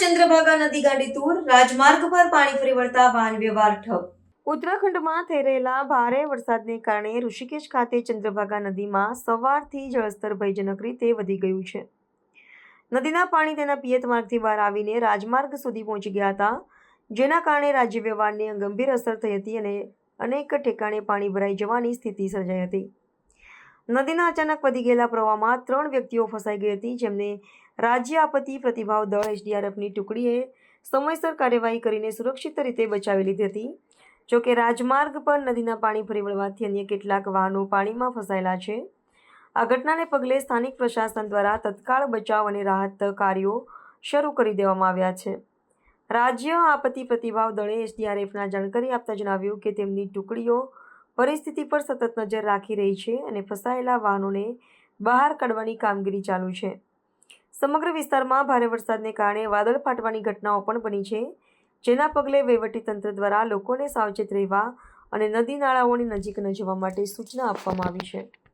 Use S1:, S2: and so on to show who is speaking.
S1: ચંદ્રભાગા નદી ગાંડીતુર રાજમાર્ગ પર પાણી ફરી વળતા વાહન વ્યવહાર ઠપ. ઉત્તરાખંડમાં થઈ રહેલા ભારે વરસાદને કારણે ઋષિકેશ ખાતે ચંદ્રભાગા નદીમાં સવારથી જળસ્તર ભયજનક રીતે વધી ગયું છે. નદીના પાણી તેના પિયત માર્ગથી બહાર આવીને રાજમાર્ગ સુધી પહોંચી ગયા હતા, જેના કારણે રાજ્ય વ્યવહારને ગંભીર અસર થઈ હતી અને અનેક ઠેકાણે પાણી ભરાઈ જવાની સ્થિતિ સર્જાઈ હતી. નદીના અચાનક વધી ગયેલા પ્રવાહમાં ત્રણ વ્યક્તિઓ ફસાઈ ગઈ હતી. જેમને રાજ્ય આપત્તિ પ્રતિભાવ દળ એસડીઆરએફની ટુકડીએ સમયસર કાર્યવાહી કરીને સુરક્ષિત રીતે બચાવી લીધી હતી. જોકે રાજમાર્ગ પર નદીના પાણી ફરી વળવાથી અન્ય કેટલાક વાહનો પાણીમાં ફસાયેલા છે. આ ઘટનાને પગલે સ્થાનિક પ્રશાસન દ્વારા તત્કાળ બચાવ અને રાહત કાર્યો શરૂ કરી દેવામાં આવ્યા છે. રાજ્ય આપત્તિ પ્રતિભાવ દળે એસડીઆરએફના જાણકારી આપતા જણાવ્યું કે તેમની ટુકડીઓ પરિસ્થિતિ પર સતત નજર રાખી રહી છે અને ફસાયેલા વાહનોને બહાર કાઢવાની કામગીરી ચાલુ છે. સમગ્ર વિસ્તારમાં ભારે વરસાદને કારણે વાદળ ફાટવાની ઘટનાઓ પણ બની છે, જેના પગલે વહીવટીતંત્ર દ્વારા લોકોને સાવચેત રહેવા અને નદી નાળાઓની નજીક ન જવા માટે સૂચના આપવામાં આવી છે.